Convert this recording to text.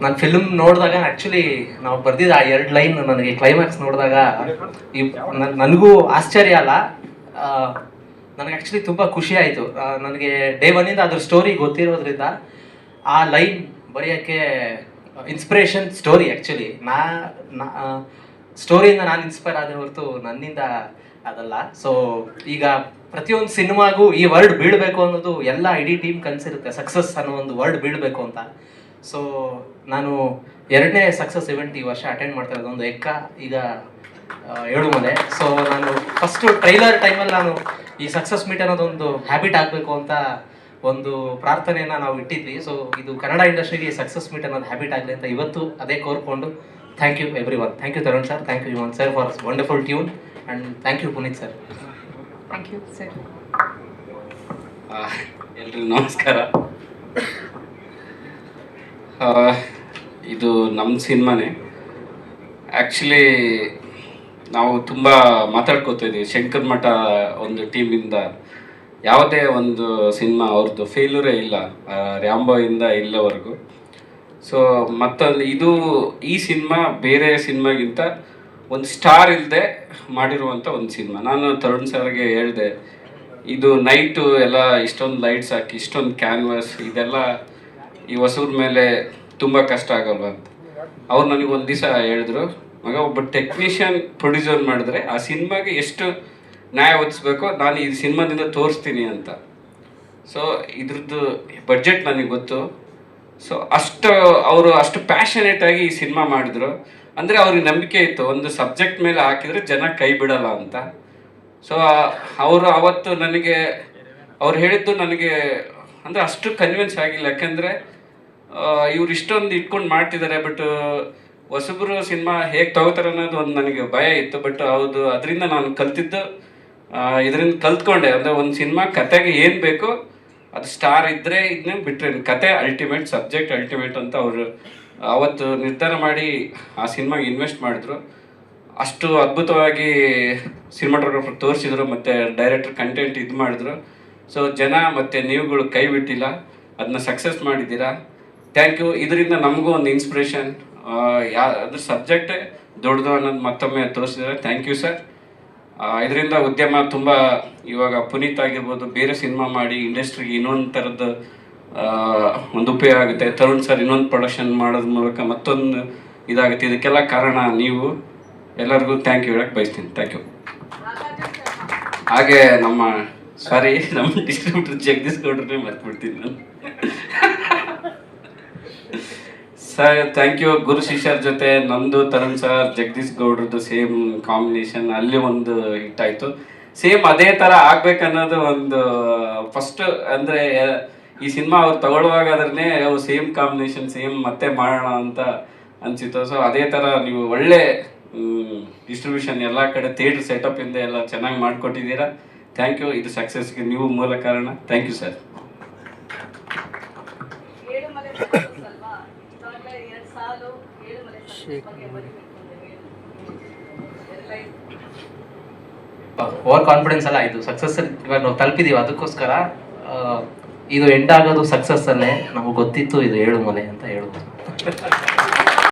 ನಾನು ಫಿಲ್ಮ್ ನೋಡಿದಾಗ ಆ್ಯಕ್ಚುಲಿ ನಾವು ಬರ್ದಿದ್ದ ಆ ಎರಡು ಲೈನ್ ನನಗೆ ಕ್ಲೈಮ್ಯಾಕ್ಸ್ ನೋಡಿದಾಗ ಈ ನನ್- ನನಗೂ ಆಶ್ಚರ್ಯ ಅಲ್ಲ. ನನಗೆ ಆ್ಯಕ್ಚುಲಿ ತುಂಬ ಖುಷಿ ಆಯಿತು. ನನಗೆ ಡೇ ಒನ್ನಿಂದ ಅದ್ರ ಸ್ಟೋರಿ ಗೊತ್ತಿರೋದ್ರಿಂದ ಆ ಲೈನ್ ಬರೆಯೋಕ್ಕೆ ಇನ್ಸ್ಪಿರೇಷನ್ ಸ್ಟೋರಿ ಆ್ಯಕ್ಚುಲಿ ನಾ ಸ್ಟೋರಿಯಿಂದ ನಾನು ಇನ್ಸ್ಪೈರ್ ಆದ ಹೊರತು ನನ್ನಿಂದ ಅದಲ್ಲ. ಸೊ ಈಗ ಪ್ರತಿಯೊಂದು ಸಿನಿಮಾಗೂ ಈ ವರ್ಡ್ ಬೀಳಬೇಕು ಅನ್ನೋದು ಎಲ್ಲ ಇಡೀ ಟೀಮ್ ಕನಸಿರುತ್ತೆ. ಸಕ್ಸಸ್ ಅನ್ನೋ ಒಂದು ವರ್ಡ್ ಬೀಳಬೇಕು ಅಂತ. ಸೊ ನಾನು ಎರಡನೇ ಸಕ್ಸಸ್ ಇವೆಂಟ್ ಈ ವರ್ಷ ಅಟೆಂಡ್ ಮಾಡ್ತಾ ಇರೋದು ಒಂದು ಎಕ್ಕ ಈಗ ಏಳು ಮನೆ. ಸೊ ನಾನು ಫಸ್ಟ್ ಟ್ರೈಲರ್ ಟೈಮಲ್ಲಿ ನಾನು ಈ ಸಕ್ಸಸ್ ಮೀಟ್ ಅನ್ನೋದೊಂದು ಹ್ಯಾಬಿಟ್ ಆಗಬೇಕು ಅಂತ ಒಂದು ಪ್ರಾರ್ಥನೆಯನ್ನು ನಾವು ಇಟ್ಟಿದ್ವಿ. ಸೊ ಇದು ಕನ್ನಡ ಇಂಡಸ್ಟ್ರಿಗೆ ಸಕ್ಸಸ್ ಮೀಟ್ ಅನ್ನೋದು ಹ್ಯಾಬಿಟ್ ಆಗಲಿ ಅಂತ ಇವತ್ತು ಅದೇ ಕೋರ್ಕೊಂಡು thank you everyone thank you Tarun sir thank you Yuvan sir for wonderful tune and thank you Puneeth sir thank you sir ಎಲ್ರಿಗೂ ನಮಸ್ಕಾರ. ಇದು ನಮ್ಮ ಸಿನಿಮಾನೇ. ಆ್ಯಕ್ಚುಲಿ ನಾವು ತುಂಬ ಮಾತಾಡ್ಕೋತಾ ಇದ್ದೀವಿ. ಶಂಕರ್ ಮಠ ಒಂದು ಟೀಮಿಂದ. ಯಾವುದೇ ಒಂದು ಸಿನಿಮಾ ಅವ್ರದ್ದು ಫೇಲ್ಯೂರೇ ಇಲ್ಲ. ರ್ಯಾಂಬೋಯಿಂದ ಇಲ್ಲವರೆಗೂ. ಸೊ ಮತ್ತೊಂದು, ಇದು ಈ ಸಿನಿಮಾ ಬೇರೆ ಸಿನಿಮಾಗಿಂತ ಒಂದು ಸ್ಟಾರ್ ಇಲ್ಲದೆ ಮಾಡಿರುವಂಥ ಒಂದು ಸಿನಿಮಾ. ನಾನು ತರುಣ್ ಸರ್ಗೆ ಹೇಳಿದೆ, ಇದು ನೈಟು ಎಲ್ಲ ಇಷ್ಟೊಂದು ಲೈಟ್ಸ್ ಹಾಕಿ, ಇಷ್ಟೊಂದು ಕ್ಯಾನ್ವಾಸ್ ಇದೆಲ್ಲ ಈ ಹೊಸೂರ ಮೇಲೆ ತುಂಬ ಕಷ್ಟ ಆಗಲ್ವ ಅಂತ. ಅವ್ರು ನನಗೆ ಒಂದು ದಿವಸ ಹೇಳಿದ್ರು, ಮಗ, ಒಬ್ಬ ಟೆಕ್ನಿಷಿಯನ್ ಪ್ರೊಡ್ಯೂಸರ್ ಮಾಡಿದ್ರೆ ಆ ಸಿನಿಮಾಗೆ ಎಷ್ಟು ನ್ಯಾಯ ಒದಿಸ್ಬೇಕು ನಾನು ಈ ಸಿನಿಮಾದಿಂದ ತೋರಿಸ್ತೀನಿ ಅಂತ. ಸೊ ಇದ್ರದ್ದು ಬಜೆಟ್ ನನಗೆ ಗೊತ್ತು. ಸೊ ಅಷ್ಟು ಅವರು ಅಷ್ಟು ಪ್ಯಾಷನೇಟ್ ಆಗಿ ಈ ಸಿನಿಮಾ ಮಾಡಿದ್ರು. ಅಂದರೆ ಅವ್ರಿಗೆ ನಂಬಿಕೆ ಇತ್ತು, ಒಂದು ಸಬ್ಜೆಕ್ಟ್ ಮೇಲೆ ಹಾಕಿದ್ರೆ ಜನ ಕೈ ಬಿಡಲ್ಲ ಅಂತ. ಸೊ ಅವರು ಅವತ್ತು ನನಗೆ, ಅವ್ರು ಹೇಳಿದ್ದು ನನಗೆ, ಅಂದರೆ ಅಷ್ಟು ಕನ್ವಿನ್ಸ್ ಆಗಿಲ್ಲ. ಯಾಕೆಂದರೆ ಇವ್ರು ಇಷ್ಟೊಂದು ಇಟ್ಕೊಂಡು ಮಾಡ್ತಿದ್ದಾರೆ ಬಟ್ ಹೊಸಬ್ರು ಸಿನಿಮಾ ಹೇಗೆ ತಗೋತಾರೆ ಅನ್ನೋದು ಒಂದು ನನಗೆ ಭಯ ಇತ್ತು ಬಟ್ ಹೌದು, ಅದರಿಂದ ನಾನು ಕಲ್ತಿದ್ದು ಇದರಿಂದ ಕಲ್ತ್ಕೊಂಡೆ. ಅಂದರೆ ಒಂದು ಸಿನಿಮಾ ಕತೆಗೆ ಏನು ಬೇಕು ಅದು ಸ್ಟಾರ್ ಇದ್ದರೆ ಇದನ್ನ ಬಿಟ್ಟರೆ ಕತೆ ಅಲ್ಟಿಮೇಟ್ ಸಬ್ಜೆಕ್ಟ್ ಅಲ್ಟಿಮೇಟ್ ಅಂತ ಅವರು ಅವತ್ತು ನಿರ್ಧಾರ ಮಾಡಿ ಆ ಸಿನಿಮಾಗೆ ಇನ್ವೆಸ್ಟ್ ಮಾಡಿದ್ರು. ಅಷ್ಟು ಅದ್ಭುತವಾಗಿ ಸಿನಿಮಾಟೋಗ್ರಾಫರ್ ತೋರಿಸಿದ್ರು, ಮತ್ತು ಡೈರೆಕ್ಟರ್ ಕಂಟೆಂಟ್ ಇದು ಮಾಡಿದ್ರು. ಸೊ ಜನ ಮತ್ತು ನೀವುಗಳು ಕೈ ಬಿಟ್ಟಿಲ್ಲ ಅದನ್ನ ಸಕ್ಸಸ್ ಮಾಡಿದ್ದೀರಾ? ಥ್ಯಾಂಕ್ ಯು ಇದರಿಂದ ನಮಗೂ ಒಂದು ಇನ್ಸ್ಪಿರೇಷನ್ ಯಾ, ಅದ್ರ ಸಬ್ಜೆಕ್ಟೇ ದೊಡ್ಡದು ಅನ್ನೋದು ಮತ್ತೊಮ್ಮೆ ತೋರಿಸಿದ್ರೆ ಥ್ಯಾಂಕ್ ಯು ಸರ್ ಇದರಿಂದ ಉದ್ಯಮ ತುಂಬ ಇವಾಗ ಪುನೀತ್ ಆಗಿರ್ಬೋದು, ಬೇರೆ ಸಿನಿಮಾ ಮಾಡಿ ಇಂಡಸ್ಟ್ರಿಗೆ ಇನ್ನೊಂದು ಥರದ್ದು ಒಂದು ಉಪಯೋಗ ಆಗುತ್ತೆ. ತರುಣ್ ಸರ್ ಇನ್ನೊಂದು ಪ್ರೊಡಕ್ಷನ್ ಮಾಡೋದ್ರ ಮೂಲಕ ಮತ್ತೊಂದು ಇದಾಗುತ್ತೆ. ಇದಕ್ಕೆಲ್ಲ ಕಾರಣ ನೀವು. ಎಲ್ಲರಿಗೂ ಥ್ಯಾಂಕ್ ಯು ಹೇಳಕ್ಕೆ ಬಯಸ್ತೀನಿ. ಥ್ಯಾಂಕ್ ಯು ಹಾಗೆ ನಮ್ಮ ಸಾರಿ ನಮ್ಮ ಡಿಸ್ಟ್ರಿಬ್ಯೂಟರ್ ಜಗದೀಶ್ ಗೌಡ್ರನ್ನೇ ಮರ್ತ್ಬಿಡ್ತೀನಿ ನಾನು. ಸರ್ ಥ್ಯಾಂಕ್ ಯು ಗುರು ಶಿಷ್ಯರ ಜೊತೆ ನಂದು, ತರುಣ್ ಸರ್, ಜಗದೀಶ್ ಗೌಡ್ರದ್ದು ಸೇಮ್ ಕಾಂಬಿನೇಷನ್ ಅಲ್ಲಿ ಒಂದು ಹಿಟ್ ಆಯ್ತು. ಸೇಮ್ ಅದೇ ತರ ಆಗ್ಬೇಕನ್ನೋದು ಒಂದು ಫಸ್ಟ್ ಅಂದ್ರೆ, ಈ ಸಿನಿಮಾ ಅವ್ರು ತಗೊಳ್ಳುವಾಗ ಅದ್ರನ್ನೇ ಸೇಮ್ ಕಾಂಬಿನೇಷನ್ ಸೇಮ್ ಮತ್ತೆ ಮಾಡೋಣ ಅಂತ ಅನ್ಸಿತ್ತು. ಸೊ ಅದೇ ತರ ನೀವು ಒಳ್ಳೆ ಡಿಸ್ಟ್ರಿಬ್ಯೂಷನ್ ಎಲ್ಲ ಕಡೆ ಥಿಯೇಟರ್ ಸೆಟಪ್ ಇಂದ ಎಲ್ಲ ಚೆನ್ನಾಗಿ ಮಾಡಿಕೊಟ್ಟಿದ್ದೀರಾ. ಥ್ಯಾಂಕ್ ಯು ಇದು ಸಕ್ಸಸ್ಗೆ ನೀವು ಮೂಲ ಕಾರಣ. Thank you sir over confidence ಅಲ್ಲ ಇದು ಸಕ್ಸಸ್ ಇವಾಗ ನಾವು ತಲುಪಿದೀವಿ. ಅದಕ್ಕೋಸ್ಕರ ಇದು ಎಂಡ್ ಆಗೋದು ಸಕ್ಸಸ್ ಅಲ್ಲೇ ನಮಗೆ ಗೊತ್ತಿತ್ತು. ಇದು ಏಳು ಮನೆ ಅಂತ ಹೇಳ್ಬೋದು